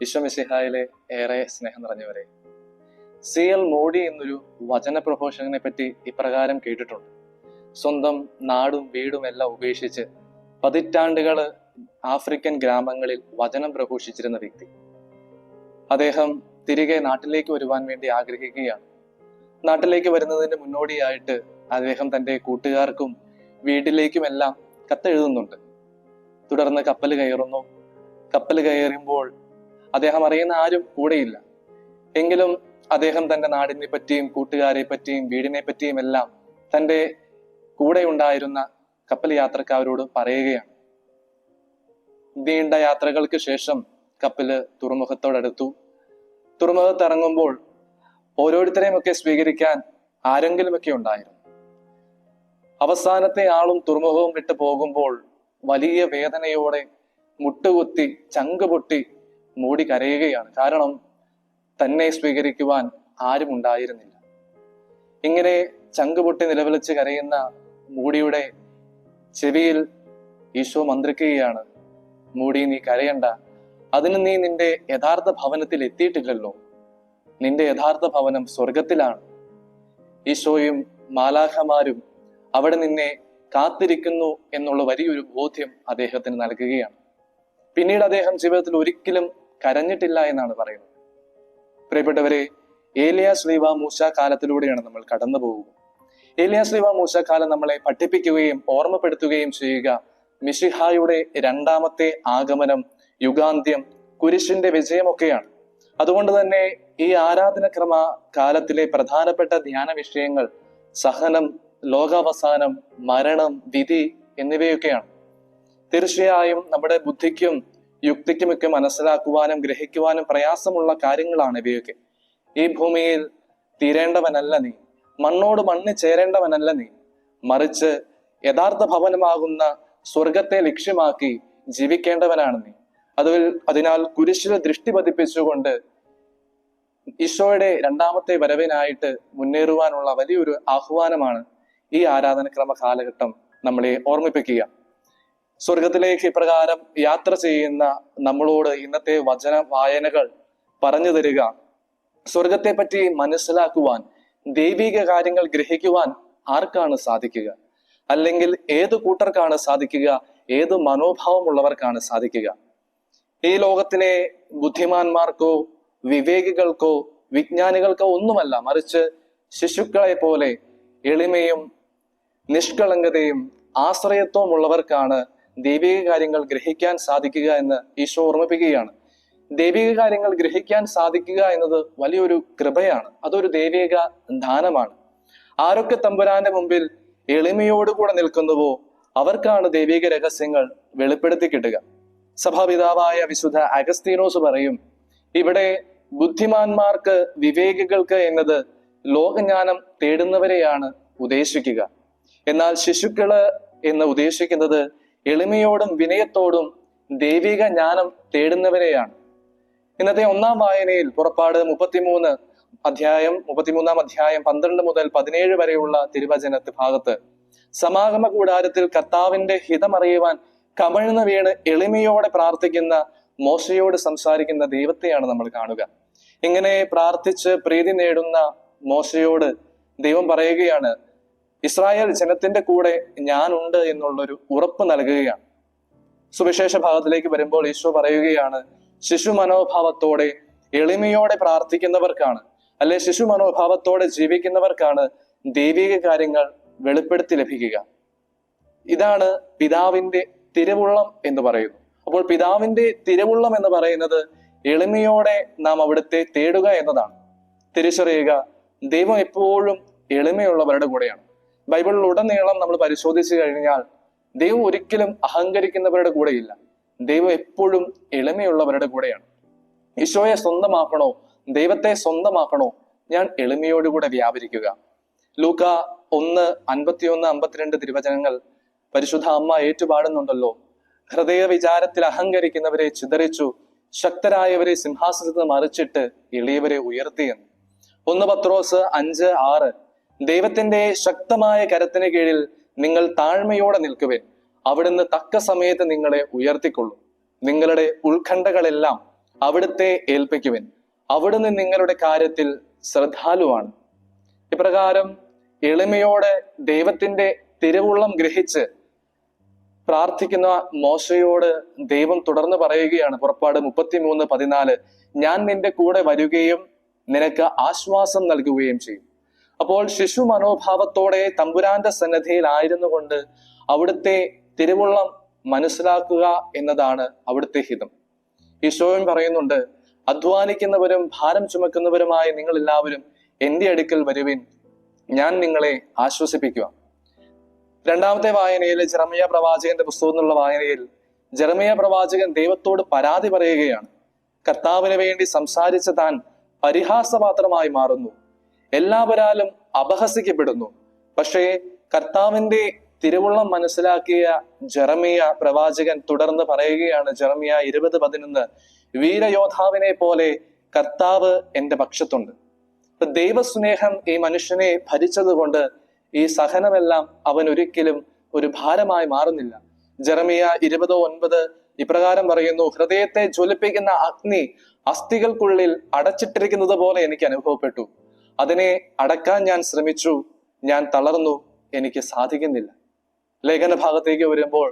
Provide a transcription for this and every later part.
വിശ്വമിസിഹായിലെ ഏറെ സ്നേഹം നിറഞ്ഞവരെ. C L Modi എന്നൊരു വചന പ്രഘോഷകനെ പറ്റി ഇപ്രകാരം കേട്ടിട്ടുണ്ട്. സ്വന്തം നാടും വീടും എല്ലാം ഉപേക്ഷിച്ച് പതിറ്റാണ്ടുകൾ ആഫ്രിക്കൻ ഗ്രാമങ്ങളിൽ വചനം പ്രഘോഷിച്ചിരുന്ന വ്യക്തി. അദ്ദേഹം തിരികെ നാട്ടിലേക്ക് വരുവാൻ വേണ്ടി ആഗ്രഹിക്കുകയാണ്. നാട്ടിലേക്ക് വരുന്നതിന് മുന്നോടിയായിട്ട് അദ്ദേഹം തന്റെ കൂട്ടുകാർക്കും വീട്ടിലേക്കുമെല്ലാം കത്തെഴുതുന്നുണ്ട്. തുടർന്ന് കപ്പൽ കയറുന്നു. കപ്പൽ കയറുമ്പോൾ അദ്ദേഹം അറിയുന്ന ആരും കൂടെയില്ല. എങ്കിലും അദ്ദേഹം തന്റെ നാടിനെ പറ്റിയും കൂട്ടുകാരെ പറ്റിയും വീടിനെ പറ്റിയും എല്ലാം തന്റെ കൂടെ ഉണ്ടായിരുന്ന കപ്പൽ യാത്രക്കാരോട് പറയുകയാണ്. നീണ്ട യാത്രകൾക്ക് ശേഷം കപ്പൽ തുറമുഖത്തോടടുത്തു. തുറമുഖത്ത് ഇറങ്ങുമ്പോൾ ഓരോരുത്തരെയും ഒക്കെ സ്വീകരിക്കാൻ ആരെങ്കിലുമൊക്കെ ഉണ്ടായിരുന്നു. അവസാനത്തെ ആളും തുറമുഖവും വിട്ടു പോകുമ്പോൾ വലിയ വേദനയോടെ മുട്ടുകുത്തി ചങ്ക് പൊട്ടി മൂടി കരയുകയാണ്. കാരണം തന്നെ സ്വീകരിക്കുവാൻ ആരും ഉണ്ടായിരുന്നില്ല. ഇങ്ങനെ ചങ്കുപൊട്ടി നിലവിളിച്ച് കരയുന്ന മൂടിയുടെ ചെവിയിൽ ഈശോ മന്ത്രിക്കുകയാണ് മൂടി നീ കരയണ്ട. അതിന് നീ നിന്റെ യഥാർത്ഥ ഭവനത്തിൽ എത്തിയിട്ടില്ലല്ലോ. നിന്റെ യഥാർത്ഥ ഭവനം സ്വർഗത്തിലാണ് ഈശോയും മാലാഖമാരും അവിടെ നിന്നെ കാത്തിരിക്കുന്നു എന്നുള്ള വലിയൊരു ബോധ്യം അദ്ദേഹത്തിന് നൽകുകയാണ്. പിന്നീട് അദ്ദേഹം ജീവിതത്തിൽ ഒരിക്കലും കരഞ്ഞിട്ടില്ല എന്നാണ് പറയുന്നത്. പ്രിയപ്പെട്ടവരെ ഏലിയ ശ്രീവ മൂശ കാലത്തിലൂടെയാണ് നമ്മൾ കടന്നു പോകുക ഏലിയ ശ്രീവ മൂശ കാലം നമ്മളെ പഠിപ്പിക്കുകയും ഓർമ്മപ്പെടുത്തുകയും ചെയ്യുക. മിഷിഹായുടെ രണ്ടാമത്തെ ആഗമനം യുഗാന്ത്യം കുരിശിന്റെ വിജയമൊക്കെയാണ്. അതുകൊണ്ട് തന്നെ ഈ ആരാധനക്രമ കാലത്തിലെ പ്രധാനപ്പെട്ട ധ്യാന വിഷയങ്ങൾ സഹനം ലോകാവസാനം മരണം വിധി എന്നിവയൊക്കെയാണ്. തീർച്ചയായും നമ്മുടെ ബുദ്ധിക്കും യുക്തിക്കുമൊക്കെ മനസ്സിലാക്കുവാനും ഗ്രഹിക്കുവാനും പ്രയാസമുള്ള കാര്യങ്ങളാണ് ഇവയൊക്കെ. ഈ ഭൂമിയിൽ തീരേണ്ടവനല്ല നീ. മണ്ണോട് മണ്ണ് ചേരേണ്ടവനല്ല നീ. മറിച്ച് യഥാർത്ഥ ഭവനമാകുന്ന സ്വർഗത്തെ ലക്ഷ്യമാക്കി ജീവിക്കേണ്ടവനാണ് നീ. അത് അതിനാൽ കുരിശിൽ ദൃഷ്ടി പതിപ്പിച്ചുകൊണ്ട് ഈശോയുടെ രണ്ടാമത്തെ വരവിനായിട്ട് മുന്നേറുവാനുള്ള വലിയൊരു ആഹ്വാനമാണ് ഈ ആരാധനക്രമ കാലഘട്ടം നമ്മളെ ഓർമ്മിപ്പിക്കുക. സ്വർഗത്തിലേക്ക് ഇപ്രകാരം യാത്ര ചെയ്യുന്ന നമ്മളോട് ഇന്നത്തെ വചന വായനകൾ പറഞ്ഞു തരിക. സ്വർഗത്തെ പറ്റി മനസ്സിലാക്കുവാൻ ദൈവിക കാര്യങ്ങൾ ഗ്രഹിക്കുവാൻ ആർക്കാണ് സാധിക്കുക? അല്ലെങ്കിൽ ഏത് കൂട്ടർക്കാണ് സാധിക്കുക? ഏത് മനോഭാവമുള്ളവർക്കാണ് സാധിക്കുക? ഈ ലോകത്തിലെ ബുദ്ധിമാന്മാർക്കോ വിവേകികൾക്കോ വിജ്ഞാനികൾക്കോ ഒന്നുമല്ല മറിച്ച് ശിശുക്കളെ പോലെ എളിമയും നിഷ്കളങ്കതയും ആശ്രയത്വവും ഉള്ളവർക്കാണ് ദൈവിക കാര്യങ്ങൾ ഗ്രഹിക്കാൻ സാധിക്കുക എന്ന് ഈശോ ഓർമ്മിപ്പിക്കുകയാണ്. ദൈവിക കാര്യങ്ങൾ ഗ്രഹിക്കാൻ സാധിക്കുക എന്നത് വലിയൊരു കൃപയാണ്. അതൊരു ദൈവിക ദാനമാണ്. ആരൊക്കെ തമ്പുരാന്റെ മുമ്പിൽ എളിമയോടുകൂടെ നിൽക്കുന്നുവോ അവർക്കാണ് ദൈവിക രഹസ്യങ്ങൾ വെളിപ്പെടുത്തി കിട്ടുക. സഭാപിതാവായ വിശുദ്ധ അഗസ്തീനോസ് പറയും ഇവിടെ ബുദ്ധിമാന്മാർക്ക് വിവേകികൾക്ക് എന്നത് ലോകജ്ഞാനം തേടുന്നവരെയാണ് ഉദ്ദേശിക്കുക. എന്നാൽ ശിശുക്കൾ എന്ന് ഉദ്ദേശിക്കുന്നത് എളിമയോടും വിനയത്തോടും ദൈവിക ജ്ഞാനം തേടുന്നവരെയാണ്. ഇന്നത്തെ ഒന്നാം വായനയിൽ പുറപ്പാട് മുപ്പത്തിമൂന്ന് അധ്യായം മുപ്പത്തിമൂന്നാം അധ്യായം പന്ത്രണ്ട് മുതൽ പതിനേഴ് വരെയുള്ള തിരുവചന ഭാഗത്ത് സമാഗമ കൂടാരത്തിൽ കർത്താവിന്റെ ഹിതമറിയുവാൻ കമഴ്ന്നു വീണ് എളിമയോടെ പ്രാർത്ഥിക്കുന്ന മോശയോട് സംസാരിക്കുന്ന ദൈവത്തെയാണ് നമ്മൾ കാണുക. ഇങ്ങനെ പ്രാർത്ഥിച്ച് പ്രീതി നേടുന്ന മോശയോട് ദൈവം പറയുകയാണ് ഇസ്രായേൽ ജനത്തിന്റെ കൂടെ ഞാനുണ്ട് എന്നുള്ളൊരു ഉറപ്പ് നൽകുകയാണ്. സുവിശേഷ ഭാഗത്തിലേക്ക് വരുമ്പോൾ ഈശോ പറയുകയാണ് ശിശു മനോഭാവത്തോടെ എളിമയോടെ പ്രാർത്ഥിക്കുന്നവർക്കാണ് അല്ലെ ശിശു മനോഭാവത്തോടെ ജീവിക്കുന്നവർക്കാണ് ദൈവിക കാര്യങ്ങൾ വെളിപ്പെടുത്തി ലഭിക്കുക. ഇതാണ് പിതാവിന്റെ തിരുവുള്ളം എന്ന് പറയുന്നു. അപ്പോൾ പിതാവിന്റെ തിരുവുള്ളം എന്ന് പറയുന്നത് എളിമയോടെ നാം അവിടുത്തെ തേടുക എന്നതാണ്. തിരിച്ചറിയുക ദൈവം എപ്പോഴും എളിമയുള്ളവരുടെ കൂടെയാണ്. ബൈബിളിൽ ഉടനീളം നമ്മൾ പരിശോധിച്ചു കഴിഞ്ഞാൽ ദൈവം ഒരിക്കലും അഹങ്കരിക്കുന്നവരുടെ കൂടെയില്ല. ദൈവം എപ്പോഴും എളിമയുള്ളവരുടെ കൂടെയാണ്. ഈശോയെ സ്വന്തമാക്കണോ? ദൈവത്തെ സ്വന്തമാക്കണോ? ഞാൻ എളിമയോടുകൂടെ വ്യാപരിക്കുക. ലൂക്ക ഒന്ന് അൻപത്തിയൊന്ന് അമ്പത്തിരണ്ട് തിരുവചനങ്ങൾ പരിശുദ്ധ അമ്മ ഏറ്റുപാടുന്നുണ്ടല്ലോ. ഹൃദയ വിചാരത്തിൽ അഹങ്കരിക്കുന്നവരെ ചിതറിച്ചു ശക്തരായവരെ സിംഹാസനത്തിൽ മറിച്ചിട്ട് എളിയവരെ ഉയർത്തിയെന്ന് ഒന്ന് പത്രോസ് അഞ്ച് ആറ് ദൈവത്തിന്റെ ശക്തമായ കരത്തിന് കീഴിൽ നിങ്ങൾ താഴ്മയോടെ നിൽക്കുവിൻ. അവിടുന്ന് തക്ക സമയത്ത് നിങ്ങളെ ഉയർത്തിക്കൊള്ളും. നിങ്ങളുടെ ഉത്കണ്ഠകളെല്ലാം അവിടുത്തെ ഏൽപ്പിക്കുവിൻ. അവിടുന്ന് നിങ്ങളുടെ കാര്യത്തിൽ ശ്രദ്ധാലുവാണ്. ഇപ്രകാരം എളിമയോടെ ദൈവത്തിന്റെ തിരുവുള്ളം ഗ്രഹിച്ച് പ്രാർത്ഥിക്കുന്ന മോശയോട് ദൈവം തുടർന്ന് പറയുകയാണ് പുറപ്പാട് മുപ്പത്തിമൂന്ന് പതിനാല്. ഞാൻ നിന്റെ കൂടെ വരികയും നിനക്ക് ആശ്വാസം നൽകുകയും ചെയ്യും. അപ്പോൾ ശിശു മനോഭാവത്തോടെ തമ്പുരാന്റെ സന്നദ്ധിയിലായിരുന്നു കൊണ്ട് അവിടുത്തെ തിരുവുള്ളം മനസ്സിലാക്കുക എന്നതാണ് അവിടുത്തെ ഹിതം. ഈശോയും പറയുന്നുണ്ട് അധ്വാനിക്കുന്നവരും ഭാരം ചുമക്കുന്നവരുമായ നിങ്ങൾ എല്ലാവരും എന്റെ അടുക്കൽ വരുവിൻ. ഞാൻ നിങ്ങളെ ആശ്വസിപ്പിക്കുക. രണ്ടാമത്തെ വായനയിൽ ജെറമിയ പ്രവാചകന്റെ പുസ്തകം എന്നുള്ള വായനയിൽ ജെറമിയ പ്രവാചകൻ ദൈവത്തോട് പരാതി പറയുകയാണ്. കർത്താവിന് വേണ്ടി സംസാരിച്ച താൻ പരിഹാസപാത്രമായി മാറുന്നു. എല്ലാവരാലും അപഹസിക്കപ്പെടുന്നു. പക്ഷേ കർത്താവിന്റെ തിരുവുള്ളം മനസ്സിലാക്കിയ ജെറമിയ പ്രവാചകൻ തുടർന്ന് പറയുകയാണ് ജെറമിയ ഇരുപത് പതിനൊന്ന് വീരയോദ്ധാവിനെ പോലെ കർത്താവ് എന്റെ പക്ഷത്തുണ്ട്. ദൈവസ്നേഹം ഈ മനുഷ്യനെ ഭരിച്ചതുകൊണ്ട് ഈ സഹനമെല്ലാം അവൻ ഒരിക്കലും ഒരു ഭാരമായി മാറുന്നില്ല. ജെറമിയ ഇരുപത് ഒൻപത് ഇപ്രകാരം പറയുന്നു ഹൃദയത്തെ ജ്വലിപ്പിക്കുന്ന അഗ്നി അസ്ഥികൾക്കുള്ളിൽ അടച്ചിട്ടിരിക്കുന്നത് പോലെ എനിക്ക് അനുഭവപ്പെട്ടു. അതിനെ അടക്കാൻ ഞാൻ ശ്രമിച്ചു. ഞാൻ തളർന്നു. എനിക്ക് സാധിക്കുന്നില്ല. ലേഖന ഭാഗത്തേക്ക് വരുമ്പോൾ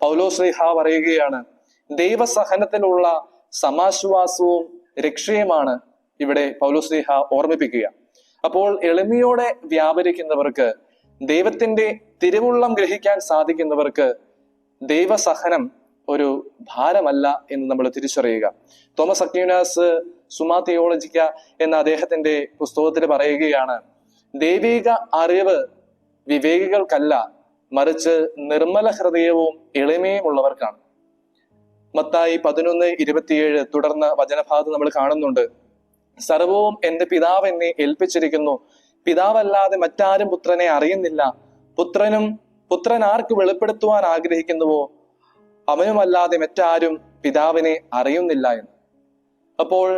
പൗലോ ശ്രീഹ പറയുകയാണ് ദൈവസഹനത്തിലുള്ള സമാശ്വാസവും രക്ഷയുമാണ് ഇവിടെ പൗലോ ശ്രീഹ ഓർമ്മിപ്പിക്കുക. അപ്പോൾ എളിമയോടെ വ്യാപരിക്കുന്നവർക്ക് ദൈവത്തിന്റെ തിരുവുള്ളം ഗ്രഹിക്കാൻ സാധിക്കുന്നവർക്ക് ദൈവസഹനം ഒരു ഭാരമല്ല എന്ന് നമ്മൾ തിരിച്ചറിയുക. തോമസ് അക്യൂനാസ് സുമാ തിയോളജിക്ക എന്ന അദ്ദേഹത്തിന്റെ പുസ്തകത്തിൽ പറയുകയാണ് ദൈവിക അറിവ് വിവേകികൾക്കല്ല മറിച്ച് നിർമ്മല ഹൃദയവും എളിമയും ഉള്ളവർക്കാണ് മത്തായി പതിനൊന്ന് ഇരുപത്തിയേഴ് തുടർന്ന വചനഭാഗത്ത് നമ്മൾ കാണുന്നുണ്ട് സർവവും എന്റെ പിതാവ് എന്നെ ഏൽപ്പിച്ചിരിക്കുന്നു. പിതാവല്ലാതെ മറ്റാരും പുത്രനെ അറിയുന്നില്ല. പുത്രനും പുത്രൻ ആർക്ക് വെളിപ്പെടുത്തുവാൻ ആഗ്രഹിക്കുന്നുവോ? അവനുമല്ലാതെ മറ്റാരും പിതാവിനെ അറിയുന്നില്ല എന്ന്. അപ്പോൾ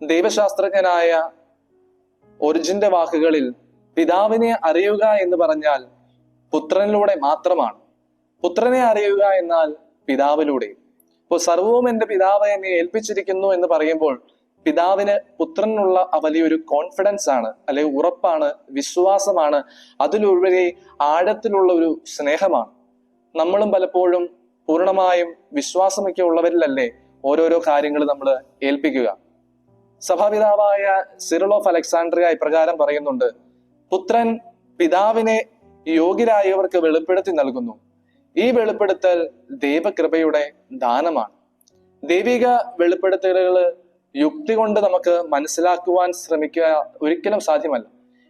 ദൈവശാസ്ത്രജ്ഞനായ ഒറിജിന്റെ വാക്കുകളിൽ പിതാവിനെ അറിയുക എന്ന് പറഞ്ഞാൽ പുത്രനിലൂടെ മാത്രമാണ്. പുത്രനെ അറിയുക എന്നാൽ പിതാവിലൂടെ. ഇപ്പോൾ സർവവും എന്റെ പിതാവ് എന്നെ ഏൽപ്പിച്ചിരിക്കുന്നു എന്ന് പറയുമ്പോൾ പിതാവിന് പുത്രനുള്ള വലിയൊരു കോൺഫിഡൻസ് ആണ് അല്ലെങ്കിൽ ഉറപ്പാണ് വിശ്വാസമാണ് അതിലുപരി ആഴത്തിലുള്ള ഒരു സ്നേഹമാണ്. നമ്മളും പലപ്പോഴും പൂർണമായും വിശ്വാസമൊക്കെ ഉള്ളവരിലല്ലേ ഓരോരോ കാര്യങ്ങൾ നമ്മൾ ഏൽപ്പിക്കുക. സഭാപിതാവായ സിറൽ ഓഫ് അലക്സാണ്ട്രിയ ഇപ്രകാരം പറയുന്നുണ്ട് പുത്രൻ പിതാവിനെ യോഗ്യരായവർക്ക് വെളിപ്പെടുത്തി നൽകുന്നു. ഈ വെളിപ്പെടുത്തൽ ദൈവകൃപയുടെ ദാനമാണ്. ദൈവിക വെളിപ്പെടുത്തലുകൾ യുക്തി കൊണ്ട് നമുക്ക് മനസ്സിലാക്കുവാൻ ശ്രമിക്കുക ഒരിക്കലും സാധ്യമല്ല.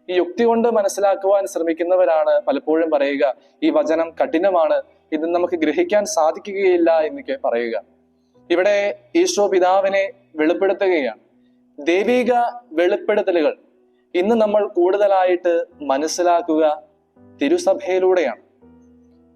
ഈ യുക്തി കൊണ്ട് മനസ്സിലാക്കുവാൻ ശ്രമിക്കുന്നവരാണ് പലപ്പോഴും പറയുക ഈ വചനം കഠിനമാണ് ഇത് നമുക്ക് ഗ്രഹിക്കാൻ സാധിക്കുകയില്ല എന്നൊക്കെ പറയുക. ഇവിടെ ഈശോ പിതാവിനെ വെളിപ്പെടുത്തുകയാണ്. ദൈവിക വെളിപ്പെടുത്തലുകൾ ഇന്ന് നമ്മൾ കൂടുതലായിട്ട് മനസ്സിലാക്കുക തിരുസഭയിലൂടെയാണ്.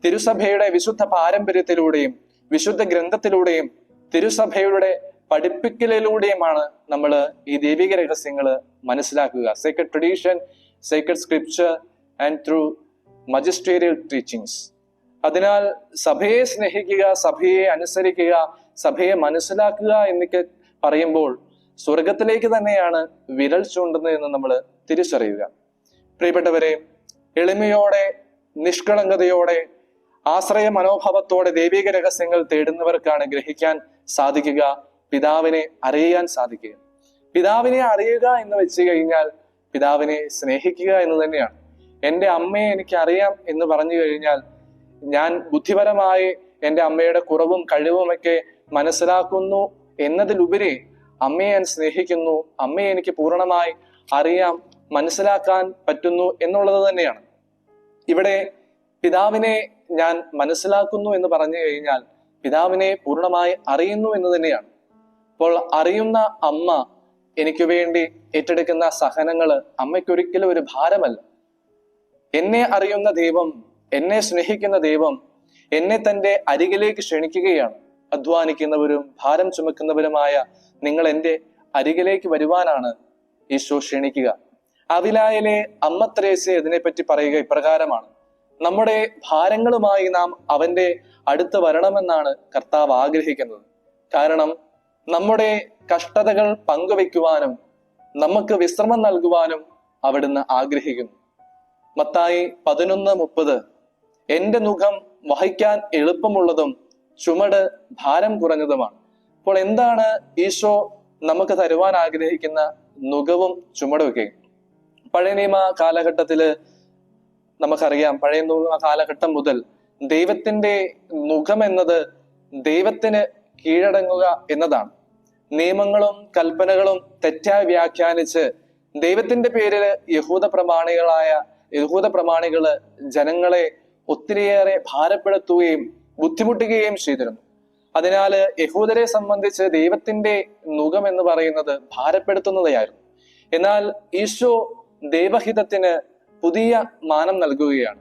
തിരുസഭയുടെ വിശുദ്ധ പാരമ്പര്യത്തിലൂടെയും വിശുദ്ധ ഗ്രന്ഥത്തിലൂടെയും തിരുസഭയുടെ പഠിപ്പിക്കലിലൂടെയുമാണ് നമ്മൾ ഈ ദൈവിക രഹസ്യങ്ങൾ മനസ്സിലാക്കുക. Sacred tradition sacred scripture and through magisterial teachings അതിനാൽ സഭയെ സ്നേഹിക്കുക സഭയെ അനുസരിക്കുക സഭയെ മനസ്സിലാക്കുക എന്നൊക്കെ പറയുമ്പോൾ സ്വർഗത്തിലേക്ക് തന്നെയാണ് വിരൽ ചൂണ്ടുന്നത് എന്ന് നമ്മൾ തിരിച്ചറിയുക. പ്രിയപ്പെട്ടവരെ എളിമയോടെ നിഷ്കളങ്കതയോടെ ആശ്രയ മനോഭാവത്തോടെ ദൈവിക രഹസ്യങ്ങൾ തേടുന്നവർക്കാണ് ഗ്രഹിക്കാൻ സാധിക്കുക പിതാവിനെ അറിയാൻ സാധിക്കുക. പിതാവിനെ അറിയുക എന്ന് വെച്ച് കഴിഞ്ഞാൽ പിതാവിനെ സ്നേഹിക്കുക എന്ന് തന്നെയാണ്. എന്റെ അമ്മയെ എനിക്ക് അറിയാം എന്ന് പറഞ്ഞു കഴിഞ്ഞാൽ ഞാൻ ബുദ്ധിപരമായി എന്റെ അമ്മയുടെ കുറവും കഴിവുമൊക്കെ മനസ്സിലാക്കുന്നു എന്നതിലുപരി അമ്മയെ ഞാൻ സ്നേഹിക്കുന്നു. അമ്മയെ എനിക്ക് പൂർണമായി അറിയാം മനസ്സിലാക്കാൻ പറ്റുന്നു എന്നുള്ളത് തന്നെയാണ്. ഇവിടെ പിതാവിനെ ഞാൻ മനസ്സിലാക്കുന്നു എന്ന് പറഞ്ഞു കഴിഞ്ഞാൽ പിതാവിനെ പൂർണമായി അറിയുന്നു എന്ന് തന്നെയാണ്. അപ്പോൾ അറിയുന്ന അമ്മ എനിക്ക് വേണ്ടി ഏറ്റെടുക്കുന്ന സഹനങ്ങൾ അമ്മയ്ക്കൊരിക്കലും ഒരു ഭാരമല്ല. എന്നെ അറിയുന്ന ദൈവം എന്നെ സ്നേഹിക്കുന്ന ദൈവം എന്നെ തന്റെ അരികിലേക്ക് ക്ഷണിക്കുകയാണ്. അധ്വാനിക്കുന്നവരും ഭാരം ചുമക്കുന്നവരുമായ നിങ്ങൾ എന്റെ അരികിലേക്ക് വരുവാനാണ് ഈശോ ക്ഷണിക്കുക. അവിലായിലെ അമ്മ ത്രേസ്യ ഇതിനെപ്പറ്റി പറയുക ഇപ്രകാരമാണ്. നമ്മുടെ ഭാരങ്ങളുമായി നാം അവന്റെ അടുത്ത് വരണമെന്നാണ് കർത്താവ് ആഗ്രഹിക്കുന്നത്. കാരണം നമ്മുടെ കഷ്ടതകൾ പങ്കുവെക്കുവാനും നമുക്ക് വിശ്രമം നൽകുവാനും അവിടുന്ന് ആഗ്രഹിക്കുന്നു. മത്തായി പതിനൊന്ന് മുപ്പത് എന്റെ മുഖം വഹിക്കാൻ എളുപ്പമുള്ളതും ചുമട് ഭാരം കുറഞ്ഞതുമാണ്. അപ്പോൾ എന്താണ് ഈശോ നമുക്ക് തരുവാൻ ആഗ്രഹിക്കുന്ന നുകവും ചുമടുമൊക്കെ പഴയ നിയമ കാലഘട്ടത്തിൽ നമുക്കറിയാം പഴയ നിയമ കാലഘട്ടം മുതൽ ദൈവത്തിന്റെ മുഖം എന്നത് ദൈവത്തിന് കീഴടങ്ങുക എന്നതാണ്. നിയമങ്ങളും കൽപ്പനകളും തെറ്റായി വ്യാഖ്യാനിച്ച് ദൈവത്തിന്റെ പേരിൽ യഹൂദ പ്രമാണികളായ യഹൂദ പ്രമാണികൾ ജനങ്ങളെ ഒത്തിരിയേറെ ഭാരപ്പെടുത്തുകയും ബുദ്ധിമുട്ടുകയും ചെയ്തിരുന്നു. അതിനാൽ യഹൂദരെ സംബന്ധിച്ച് ദൈവത്തിന്റെ മുഖം എന്ന് പറയുന്നത് ഭാരപ്പെടുത്തുന്നതായിരുന്നു. എന്നാൽ ഈശോ ദൈവഹിതത്തിന് പുതിയ മാനം നൽകുകയാണ്.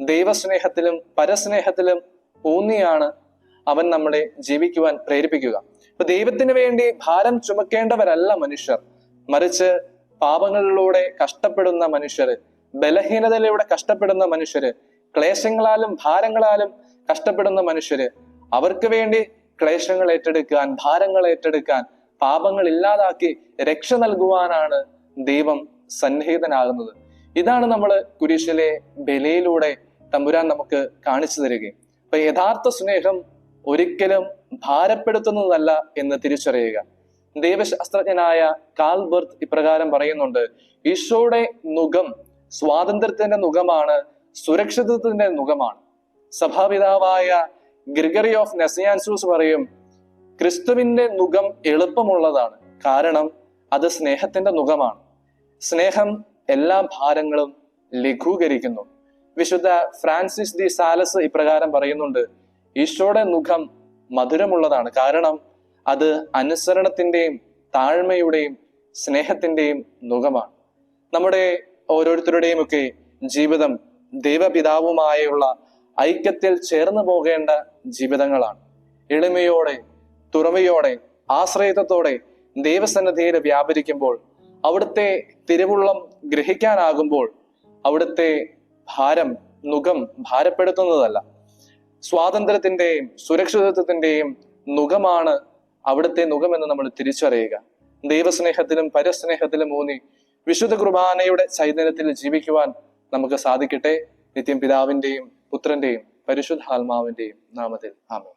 ദൈവസ്നേഹത്തിലും പരസ്നേഹത്തിലും ഊന്നിയാണ് അവൻ നമ്മളെ ജീവിക്കുവാൻ പ്രേരിപ്പിക്കുക. അപ്പൊ ദൈവത്തിന് വേണ്ടി ഭാരം ചുമക്കേണ്ടവരല്ല മനുഷ്യർ. മറിച്ച് പാപങ്ങളിലൂടെ കഷ്ടപ്പെടുന്ന മനുഷ്യര് ബലഹീനതയിലൂടെ കഷ്ടപ്പെടുന്ന മനുഷ്യര് ക്ലേശങ്ങളാലും ഭാരങ്ങളാലും കഷ്ടപ്പെടുന്ന മനുഷ്യര് അവർക്ക് വേണ്ടി ക്ലേശങ്ങൾ ഏറ്റെടുക്കാൻ ഭാരങ്ങൾ ഏറ്റെടുക്കാൻ പാപങ്ങൾ ഇല്ലാതാക്കി രക്ഷ നൽകുവാനാണ് ദൈവം സന്നിഹിതനാകുന്നത്. ഇതാണ് നമ്മൾ കുരിശിലെ ബലിയിലൂടെ തമ്പുരാൻ നമുക്ക് കാണിച്ചു തരികയും. അപ്പൊ യഥാർത്ഥ സ്നേഹം ഒരിക്കലും ഭാരപ്പെടുത്തുന്നതല്ല എന്ന് തിരിച്ചറിയുക. ദൈവശാസ്ത്രജ്ഞനായ കാൽ ബർത്ത് ഇപ്രകാരം പറയുന്നുണ്ട് ഈശോയുടെ മുഖം സ്വാതന്ത്ര്യത്തിന്റെ മുഖമാണ് സുരക്ഷിതത്വത്തിന്റെ മുഖമാണ്. സഭാപിതാവായ ഗ്രിഗറി ഓഫ് നെസിയാൻസൂസ് പറയും ക്രിസ്തുവിന്റെ മുഖം എളുപ്പമുള്ളതാണ് കാരണം അത് സ്നേഹത്തിന്റെ മുഖമാണ്. സ്നേഹം എല്ലാ ഭാരങ്ങളും ലഘൂകരിക്കുന്നു. വിശുദ്ധ ഫ്രാൻസിസ് ദി സാലസ് ഇപ്രകാരം പറയുന്നുണ്ട് ഈശോയുടെ മുഖം മധുരമുള്ളതാണ് കാരണം അത് അനുസരണത്തിന്റെയും താഴ്മയുടെയും സ്നേഹത്തിന്റെയും മുഖമാണ്. നമ്മുടെ ഓരോരുത്തരുടെയും ഒക്കെ ജീവിതം ദൈവപിതാവുമായുള്ള ഐക്യത്തിൽ ചേർന്ന് പോകേണ്ട ജീവിതങ്ങളാണ്. എളിമയോടെ തുറമയോടെ ആശ്രയത്വത്തോടെ ദൈവസന്നദ്ധിയിൽ വ്യാപരിക്കുമ്പോൾ അവിടുത്തെ തിരുവുള്ളം ഗ്രഹിക്കാനാകുമ്പോൾ അവിടുത്തെ ഭാരം നുഖം ഭാരപ്പെടുത്തുന്നതല്ല. സ്വാതന്ത്ര്യത്തിന്റെയും സുരക്ഷിതത്വത്തിന്റെയും നുഖമാണ് അവിടുത്തെ നുഖമെന്ന് നമ്മൾ തിരിച്ചറിയുക. ദൈവസ്നേഹത്തിലും പരസ്നേഹത്തിലും ഊന്നി വിശുദ്ധ കുർബാനയുടെ ചൈതന്യത്തിൽ ജീവിക്കുവാൻ നമുക്ക് സാധിക്കട്ടെ. നിത്യം പിതാവിന്റെയും പുത്രന്റെയും പരിശുദ്ധാത്മാവിന്റെയും നാമത്തിൽ. ആമേ